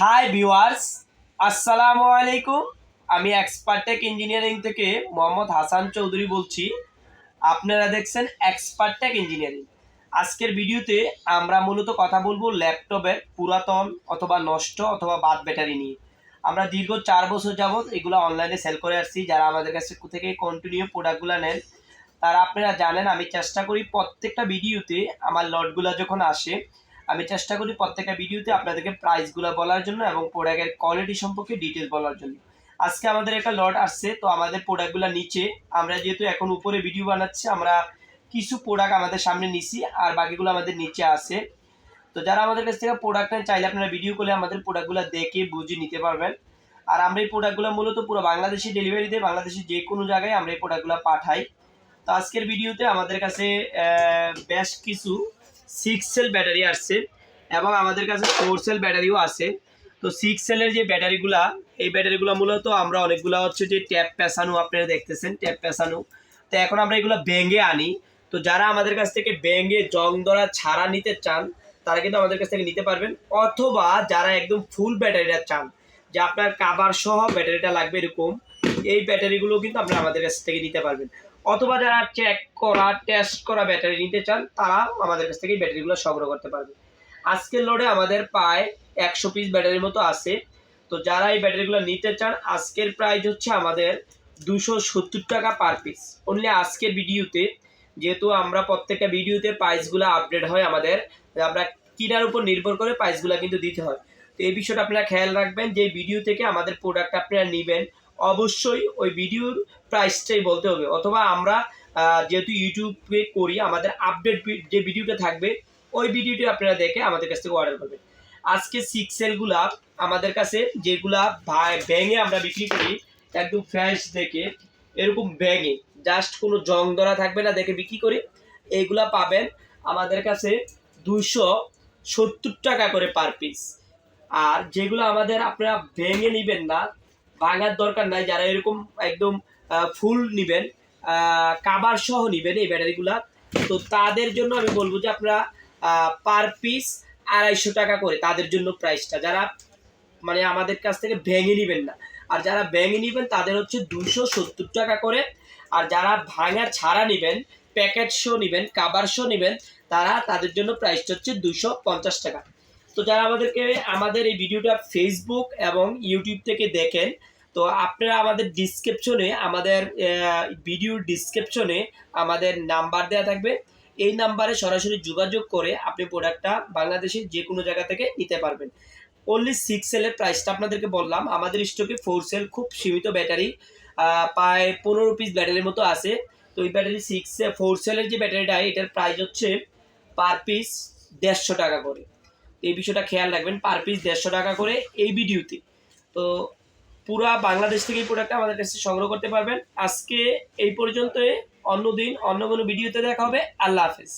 Hi viewers আসসালামু আলাইকুম আমি এক্সপার্টেক ইঞ্জিনিয়ারিং থেকে মোহাম্মদ হাসান চৌধুরী বলছি। আপনারা দেখছেন এক্সপার্টেক ইঞ্জিনিয়ারিং আজকের ভিডিওতে আমরা মূলত কথা বলব ল্যাপটপের পুরাতন অথবা নষ্ট অথবা বাদ ব্যাটারি নিয়ে। আমরা দীর্ঘ চার বছর যাবৎ এগুলো অনলাইনে সেল করে আসছি। যারা আমাদের কাছে থেকে কন্টিনিউ প্রোডাক্টগুলো নেন, তারা আপনারা জানেন, আমি চেষ্টা করি প্রত্যেকটা ভিডিওতে আমার লটগুলো যখন আসে আমি চেষ্টা করি প্রত্যেকটা ভিডিওতে আপনাদেরকে প্রাইসগুলো বলার জন্য এবং প্রোডাক্টের কোয়ালিটি সম্পর্কে ডিটেলস বলার জন্য। আজকে আমাদের একটা লট আসছে, তো আমাদের প্রোডাক্টগুলো নিচে, আমরা যেহেতু এখন উপরে ভিডিও বানাচ্ছি, আমরা কিছু প্রোডাক্ট আমাদের সামনে নিছি, আর বাকিগুলো আমাদের নিচে আছে। তো যারা আমাদের কাছ থেকে প্রোডাক্ট নেন, চাইলে আপনারা ভিডিও করে আমাদের প্রোডাক্টগুলো দেখে বুঝে নিতে পারবেন। আর আমরা এই প্রোডাক্টগুলো মূলত পুরো বাংলাদেশি ডেলিভারি দিয়ে বাংলাদেশের যে কোনো জায়গায় আমরা এই প্রোডাক্টগুলো পাঠাই। তো আজকের ভিডিওতে আমাদের কাছে বেশ কিছু সিক্স সেল ব্যাটারি আসছে এবং আমাদের কাছে ফোর সেল ব্যাটারিও আছে। তো সিক্স সেলের যে ব্যাটারিগুলা এই ব্যাটারিগুলো মূলত আমরা অনেকগুলো হচ্ছে যে ট্যাপ পেঁচানো আপনারা দেখতেছেন ট্যাপ পেঁচানো তো এখন আমরা এগুলো ব্যাঙ্গে আনি। তো যারা আমাদের কাছ থেকে ব্যাঙ্গে জং ধরা ছাড়া নিতে চান, তারা কিন্তু আমাদের কাছ থেকে নিতে পারবেন। অথবা যারা একদম ফুল ব্যাটারিটা চান, যে আপনার কাবার সহ ব্যাটারিটা লাগবে এরকম, এই ব্যাটারিগুলো কিন্তু আপনারা আমাদের কাছ থেকে নিতে পারবেন। অথবা যারা চেক করা টেস্ট করা ব্যাটারি নিতে চান, তারা আমাদের কাছ থেকে ব্যাটারিগুলো সংগ্রহ করতে পারবে। আজকের লোডে আমাদের প্রায় একশো পিস ব্যাটারির মতো আছে। তো যারা এই ব্যাটারিগুলো নিতে চান, আজকের প্রাইস হচ্ছে আমাদের দুশো সত্তর টাকা পার পিস অনলি আজকের ভিডিওতে যেহেতু আমরা প্রত্যেকটা ভিডিওতে প্রাইসগুলো আপডেট হয় আমাদের, আমরা কিনার উপর নির্ভর করে প্রাইসগুলো কিন্তু দিতে হয়। তো এই বিষয়টা আপনারা খেয়াল রাখবেন যে ভিডিও থেকে আমাদের প্রোডাক্ট আপনারা নেবেন। অবশ্যই ওই ভিডিওর প্রাইসটাই বলতে হবে। অথবা আমরা যেহেতু ইউটিউবে করি, আমাদের আপডেট যে ভিডিওটা থাকবে, ওই ভিডিওটি আপনারা দেখে আমাদের কাছ থেকে অর্ডার করবেন। আজকে সিক্স সেলগুলা আমাদের কাছে যেগুলা ব্যাঙে আমরা বিক্রি করি, একদম ফ্রেশ দেখে, এরকম ব্যাঙে জাস্ট কোনো জং ধরা থাকবে না দেখে বিক্রি করি এইগুলা পাবেন আমাদের কাছে দুশো সত্তর টাকা করে পার পিস আর যেগুলো আমাদের আপনারা ভেঙে নেবেন না ভাঙার দরকার নাই, যারা এরকম একদম ফুল নেবেন কাবার সহ নেবেন এই ব্যাটারিগুলা। তো তাদের জন্য আমি বলব যে আপনারা পার পিস আড়াইশো টাকা করে তাদের জন্য প্রাইসটা যারা মানে আমাদের কাছ থেকে ভেঙে নেবেন না। আর যারা ভেঙে নেবেন, তাদের হচ্ছে দুশো সত্তর টাকা করে। আর যারা ভাঙা ছাড়া নেবেন প্যাকেট শো নেবেন কাবার শো নেবেন, তারা তাদের জন্য প্রাইসটা হচ্ছে দুশো পঞ্চাশ টাকা। তো যারা আমাদেরকে, আমাদের এই ভিডিওটা ফেসবুক এবং ইউটিউব থেকে দেখেন, তো আপনারা আমাদের ডিসক্রিপশনে আমাদের ভিডিওর ডিসক্রিপশনে আমাদের নাম্বার দেওয়া থাকবে। এই নাম্বারে সরাসরি যোগাযোগ করে আপনি প্রোডাক্টটা বাংলাদেশের যে কোনো জায়গা থেকে নিতে পারবেন। অনলি সিক্স সেলের প্রাইসটা আপনাদেরকে বললাম। আমাদের স্টকে ফোর সেল খুব সীমিত ব্যাটারি প্রায় পনেরো পিস ব্যাটারির মতো আছে। তো এই ব্যাটারি সিক্স ফোর সেলের যে ব্যাটারিটা এটার প্রাইস হচ্ছে পার পিস দেড়শো টাকা করে। এই বিষয়টা খেয়াল রাখবেন পার পিস দেড়শো টাকা করে এই ভিডিওতে। তো পুরা বাংলাদেশ থেকে এই প্রোডাক্টটা আমাদের কাছে সংগ্রহ করতে পারবেন। আজকে এই পর্যন্তই অন্য দিন অন্য কোনো ভিডিওতে দেখা হবে। আল্লাহ হাফেজ।